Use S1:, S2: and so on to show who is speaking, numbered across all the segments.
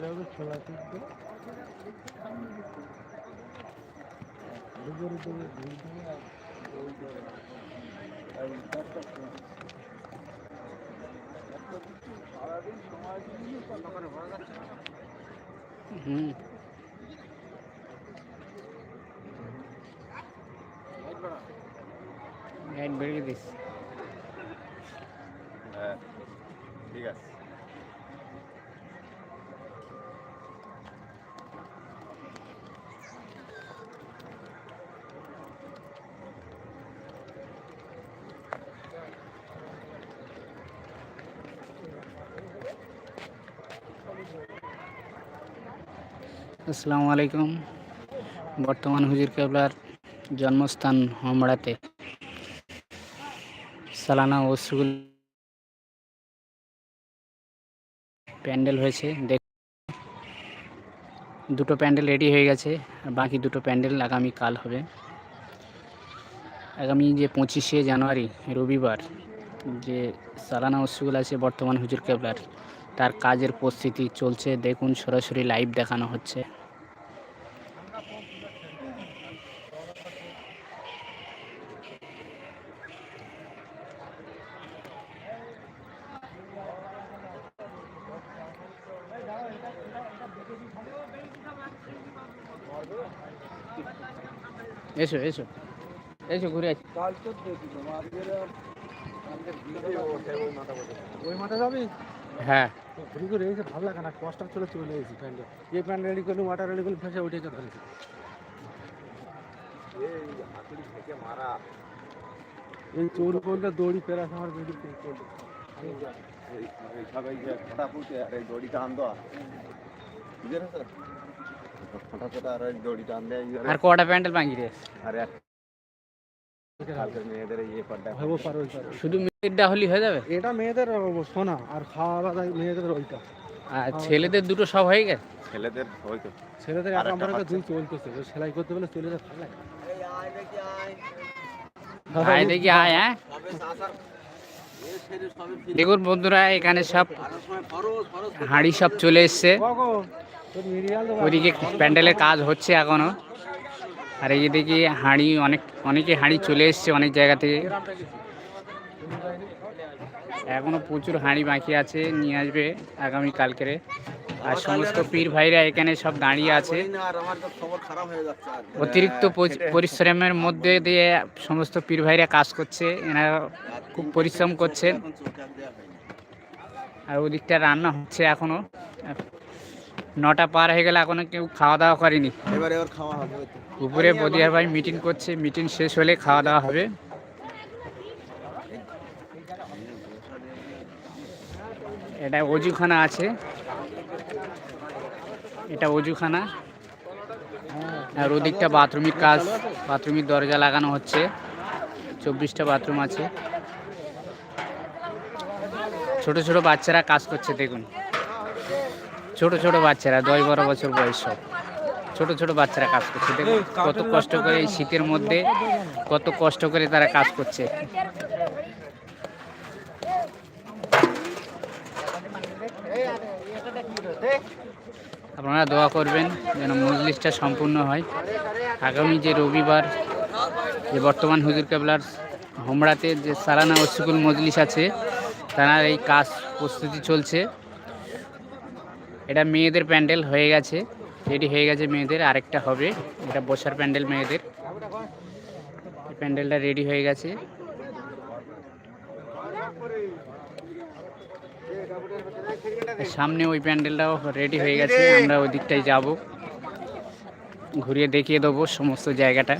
S1: ভালোভাবে খোলা থাকবে উপরে উপরে ঘুরে দেবে আর
S2: হুম।
S1: লাইট বাড়া
S2: দিস
S3: হ্যাঁ ঠিক আছে।
S2: আসসালামু আলাইকুম। বর্তমান হুজুর কেবলার জন্মস্থান হমড়াতে। সালানা ওসুল প্যান্ডেল হয়েছে। দেখ দুটো প্যান্ডেল রেডি হয়ে গেছে, আর বাকি দুটো প্যান্ডেল আগামী কাল হবে। আগামী যে পঁচিশে জানুয়ারি, রবিবার, যে সালানা ওসুল আছে বর্তমান হুজুর কেবলার। তার কাজের প্রস্তুতি চলছে। দেখুন সরাসরি লাইভ দেখানো হচ্ছে। এসো এসো এসো ঘুরে আছি
S1: কাল তো দেখি তোমার। আজকের কালকের ভিড়ে ওই মাথা যাবি?
S2: হ্যাঁ।
S1: তো ঘুরে ঘুরে এসে ভালো লাগে না কষ্ট চলে চলে এসেছি প্যান্ডেল যে প্যান্ট রেডি করলি ওয়াটার রেডি করলি ফেসে উঠেছে ধরেছে
S3: এই হাতুড়ি থেকে মারা
S1: এই চোর করলে দড়ি পেরাস আমার বেডি করলে।
S3: এই এই সবাই যে ফটা ফুটে আর এই দড়ি টান দেওয়া বুঝলেন স্যার ফটা ফটা আর এই দড়ি টান দেয়
S2: আর কটা প্যান্ডেল ভাঙি রে
S3: আর
S2: শুধু মেয়েরটা হলি হয়ে যাবে?
S1: এটা মেয়েদের সোনা আর খাওয়া দাওয়া মেয়েদের ওইটা।
S2: আর ছেলেদের দুটো সব হয়ে গেছে?
S3: ছেলেদের ওই তো
S1: ছেলেদের এক দুই চলতেছে সেলাই করতে বলে চলে ভালো লাগে
S2: আয় দেখি আয় হ্যাঁ? দেখুন বন্ধুরা এখানে সব হাঁড়ি সব চলে এসছে। ওইদিকে প্যান্ডেলের কাজ হচ্ছে এখনও। আর এই দেখি হাঁড়ি, অনেক, অনেকে হাঁড়ি চলে এসছে অনেক জায়গা থেকে? এখনও প্রচুর হাঁড়ি বাকি আছে, নিয়ে আসবে আগামী কালকেরে। আর সমস্ত পীর ভাইরা এখানে সব দাঁড়িয়ে আছে। অতিরিক্ত পরিশ্রমের মধ্যে দিয়ে সমস্ত পীর ভাইরা কাজ করছে এনারা খুব পরিশ্রম করছেন আর ওদিকটা রান্না হচ্ছে এখনও। নটা পার হয়ে গেলে এখনও কেউ খাওয়া দাওয়া করেনি।
S3: এবার এবার খাওয়া হবে
S2: উপরে বদিয়ার ভাই মিটিং করছে মিটিং শেষ হলে খাওয়া দাওয়া হবে। এটা অজুখানা আছে। এটা অজুখানা। আর ওদিকটা বাথরুমের কাজ বাথরুমের দরজা লাগানো হচ্ছে। চব্বিশটা বাথরুম আছে। ছোট ছোট বাচ্চারা কাজ করছে দেখুন। ছোট ছোট বাচ্চারা, দশ বারো বছর বয়স ছোট ছোট বাচ্চারা কাজ করছে। দেখুন কত কষ্ট করে এই শীতের মধ্যে, কত কষ্ট করে তারা কাজ করছে। আপনারা দোয়া করবেন যেন মজলিসটা সম্পূর্ণ হয়। আগামী যে রবিবার, যে বর্তমান হুজুর কেবলার হোমড়াতে যে সালানা ওসিকুল মজলিস আছে, তার এই কাজ প্রস্তুতি চলছে। এটা মেয়েদের প্যান্ডেল হয়ে গেছে রেডি হয়ে গেছে মেয়েদের, আরেকটা হবে, এটা বসার প্যান্ডেল মেয়েদের। প্যান্ডেলটা রেডি হয়ে গেছে। সামনে ওই প্যান্ডেলটাও রেডি হয়ে গেছে, আমরা ওই দিকটায় যাব। ঘুরিয়ে দেখিয়ে দেবো সমস্ত জায়গাটা।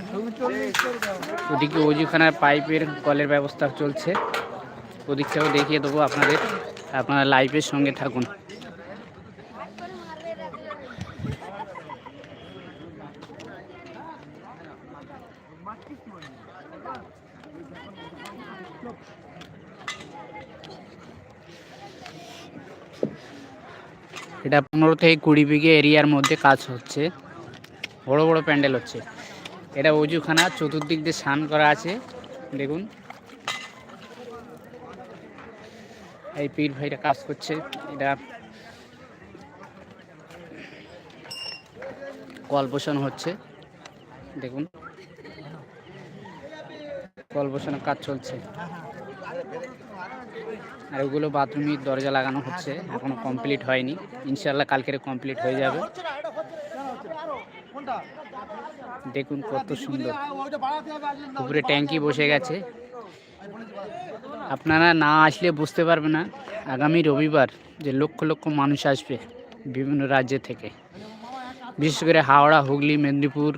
S2: ওদিকে অজুখানার পাইপের কলের ব্যবস্থা চলছে। ওদিকটাও দেখিয়ে দেবো আপনাদের, আপনারা লাইভের সঙ্গে থাকুন। এটা পনেরো থেকে কুড়ি বিঘে এরিয়ার মধ্যে কাজ হচ্ছে। বড় বড় প্যান্ডেল হচ্ছে। এটা অজুখানা, চতুর্দিক দিয়ে স্নান করা আছে। দেখুন। এই পীর ভাইরা কাজ করছে। এটা কল হচ্ছে। দেখুন। কল বসানোর কাজ চলছে। আর ওগুলো বাথরুমের দরজা লাগানো হচ্ছে, এখনও কমপ্লিট হয়নি। ইনশাল্লাহ কালকের কমপ্লিট হয়ে যাবে। দেখুন কত সুন্দর। উপরে ট্যাঙ্কি বসে গেছে। আপনারা না আসলে বুঝতে পারবে না, আগামী রবিবার যে লক্ষ লক্ষ মানুষ আসবে বিভিন্ন রাজ্য থেকে। বিশেষ করে হাওড়া, হুগলি, মেদিনীপুর,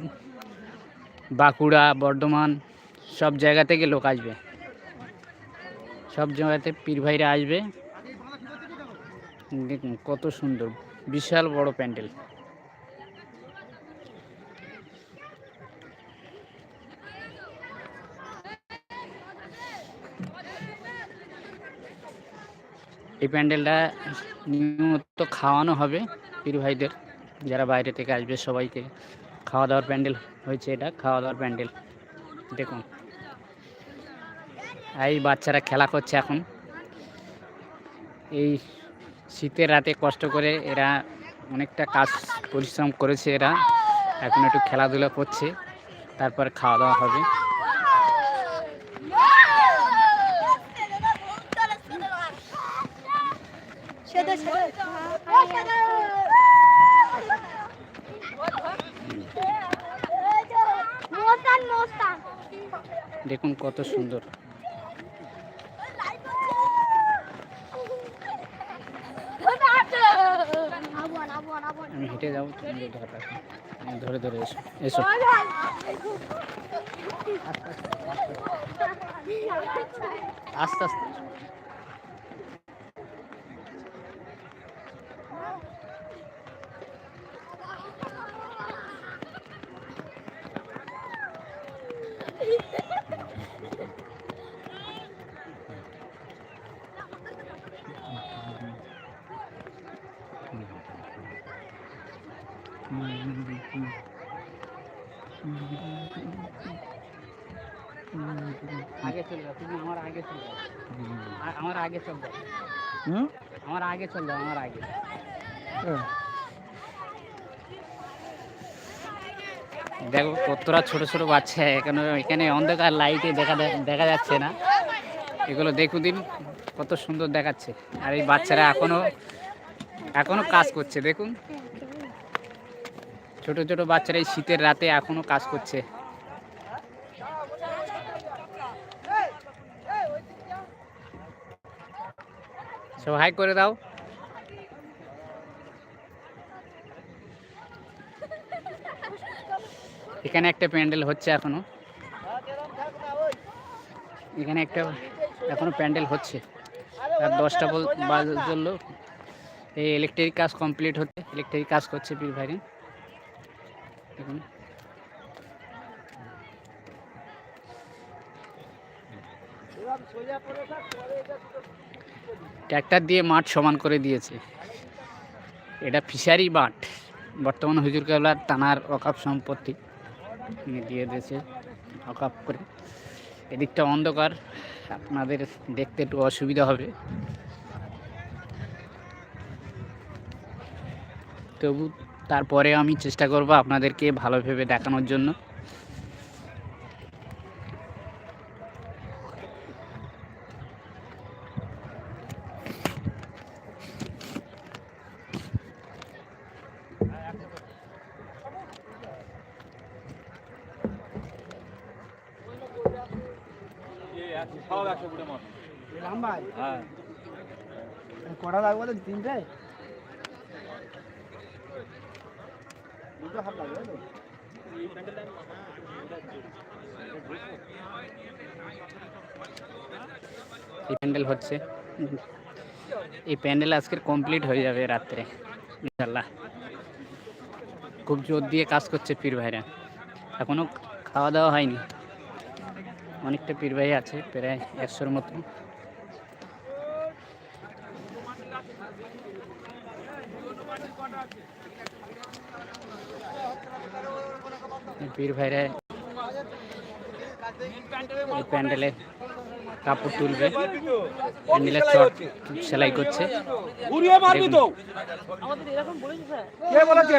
S2: বাঁকুড়া, বর্ধমান সব জায়গা থেকে লোক আসবে। সব জায়গাতে পীর ভাইরা আসবে। দেখুন কত সুন্দর, বিশাল বড় প্যান্ডেল। এই প্যান্ডেলটা নিয়মিত খাওয়ানো হবে পীর ভাইদের। যারা বাইরে থেকে আসবে সবাইকে। খাওয়া দাওয়ার প্যান্ডেল হয়েছে এটা, খাওয়া দাওয়ার প্যান্ডেল। দেখুন। এই বাচ্চারা খেলা করছে এখন। এই শীতের রাতে কষ্ট করে এরা অনেকটা কাজ পরিশ্রম করেছে এরা। এখন একটু খেলাধুলা করছে, তারপর খাওয়া দাওয়া হবে। দেখুন কত সুন্দর। আমি হেঁটে যাব তুমি ধরে ধরে ধরে এসো এসো। আস্তে আস্তে আগে চলে যাও তুমি আমার আগে চলে যাও। আমার আগে চল যাও। আমার আগে চল যাও আমার আগে। দেখো কতটা ছোট ছোট বাচ্চা এখানে এখানে অন্ধকার লাইটে দেখা দে- দেখা যাচ্ছে না। এগুলো দেখুন দিন কত সুন্দর দেখাচ্ছে। আর এই বাচ্চারা এখনও এখনও কাজ করছে দেখুন। ছোট ছোট বাচ্চারা এই শীতের রাতে এখনও কাজ করছে। সব হাই করে দাও। এখানে একটা প্যান্ডেল হচ্ছে এখনও। এখানে একটা এখনও প্যান্ডেল হচ্ছে। আর দশটা বল জন্য এই ইলেকট্রিক কাজ কমপ্লিট হচ্ছে। ইলেকট্রিক কাজ করছে পীর ভাইরে। ট্র্যাক্টর দিয়ে মাঠ সমান করে দিয়েছে। এটা ফিশারি মাঠ। বর্তমান হুজুর কেবলার টানার অকাপ সম্পত্তি দিয়ে দিয়েছে অকাপ করে। এদিকটা অন্ধকার, আপনাদের দেখতে একটু অসুবিধা হবে। তবু তারপরে আমি চেষ্টা করব আপনাদেরকে ভালোভাবে দেখানোর জন্য।
S1: ভাই কটা লাগবে তো তিনটে দুটো হাত লাগবে তাই তো?
S2: এই প্যান্ডেল হচ্ছে। এই প্যান্ডেল আজকের কমপ্লিট হয়ে যাবে রাত্রে ইনশাল্লাহ খুব জোর দিয়ে কাজ করছে পীর ভাইরা। এখনও খাওয়া দাওয়া হয়নি। অনেকটা পীর ভাই আছে, প্রায় একশোর মতো। পীর ভাইরা এই প্যান্ডেলে কাপড় তুলবে। প্যান্ডেলের চট সেলাই করছে।
S4: ঘুরিয়ে মারবি তো। কে বলেছে?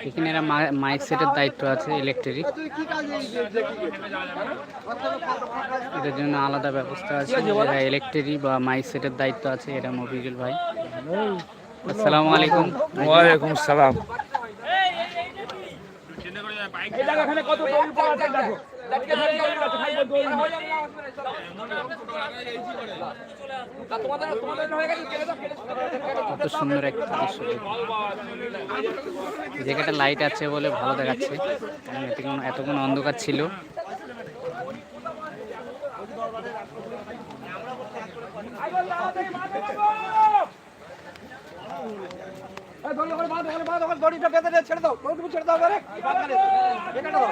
S2: এখানে এরা মা- মাইক সেটের দায়িত্ব আছে ইলেকট্রিক এটার জন্য আলাদা ব্যবস্থা আছে এরা ইলেকট্রিক বা মাইক সেটের দায়িত্ব আছে এরা মফিজুল ভাই আসসালামু আলাইকুম
S4: ওয়ালাইকুম সালাম কত হয়ে
S2: সুন্দর একটা দৃশ্য জায়গাটা লাইট আছে বলে ভালো দেখাচ্ছে এতক্ষণ অন্ধকার ছিল
S4: ছেড়ে দাও ছেড়ে দাও এবারে। বাঁধখানে। এখানে দাও।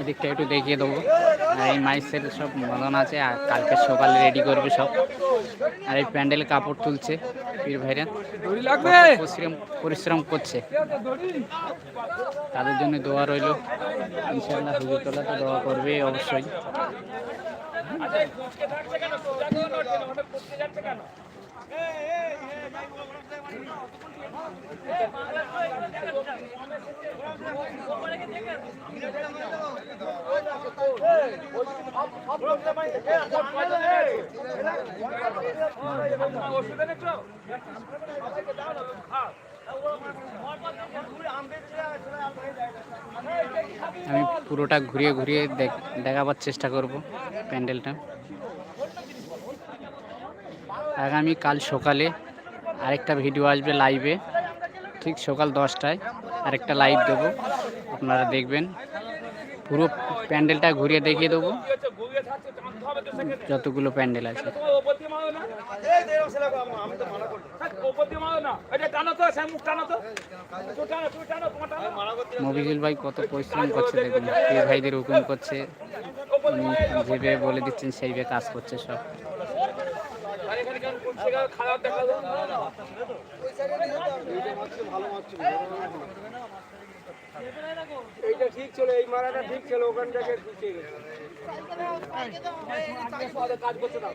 S2: এদিকটা একটু দেখিয়ে দেবো। আর এই মাইসের সব মদন আছে আর কালকে সকালে রেডি করবে সব। আর এই প্যান্ডেল কাপড় তুলছে পীর ভাইরা। পরিশ্রম পরিশ্রম করছে। তাদের জন্য দোয়া রইল। ইনশাল্লাহ হুজুরতলা তো দোয়া করবে অবশ্যই। আমি পুরোটা ঘুরিয়ে ঘুরিয়ে দেখ- দেখাবার চেষ্টা করব প্যান্ডেলটা। আগামী কাল সকালে আরেকটা ভিডিও আসবে লাইভে। ঠিক সকাল দশটায় আরেকটা লাইভ দেবো। আপনারা দেখবেন। পুরো প্যান্ডেলটা ঘুরিয়ে দেখিয়ে দেবো। যতগুলো প্যান্ডেল আছে। মফিজুল ভাই কত পরিশ্রম করছে দেখুন। ভাইদের হুকুম করছে? যেভাবে বলে দিচ্ছেন, সেইভাবে কাজ করছে সব
S4: আর এখানে কেমন করছে গা, খারাপ এইটা ঠিক ছিল, এই মারাটা ঠিক ছিল, ওখান থেকে গেছে কাজ করছে না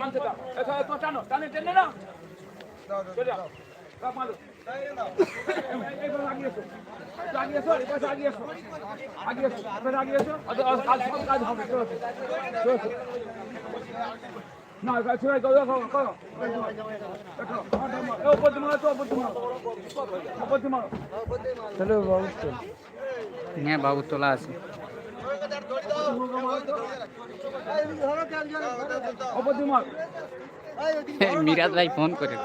S4: মানছে আগে না, দাও, করো, করো। মারো। মারো তো, দিয়ে মারো। দিয়ে মারো।
S2: হ্যাঁ বাবু তোলা আছে। মিরাজ ভাই ফোন করে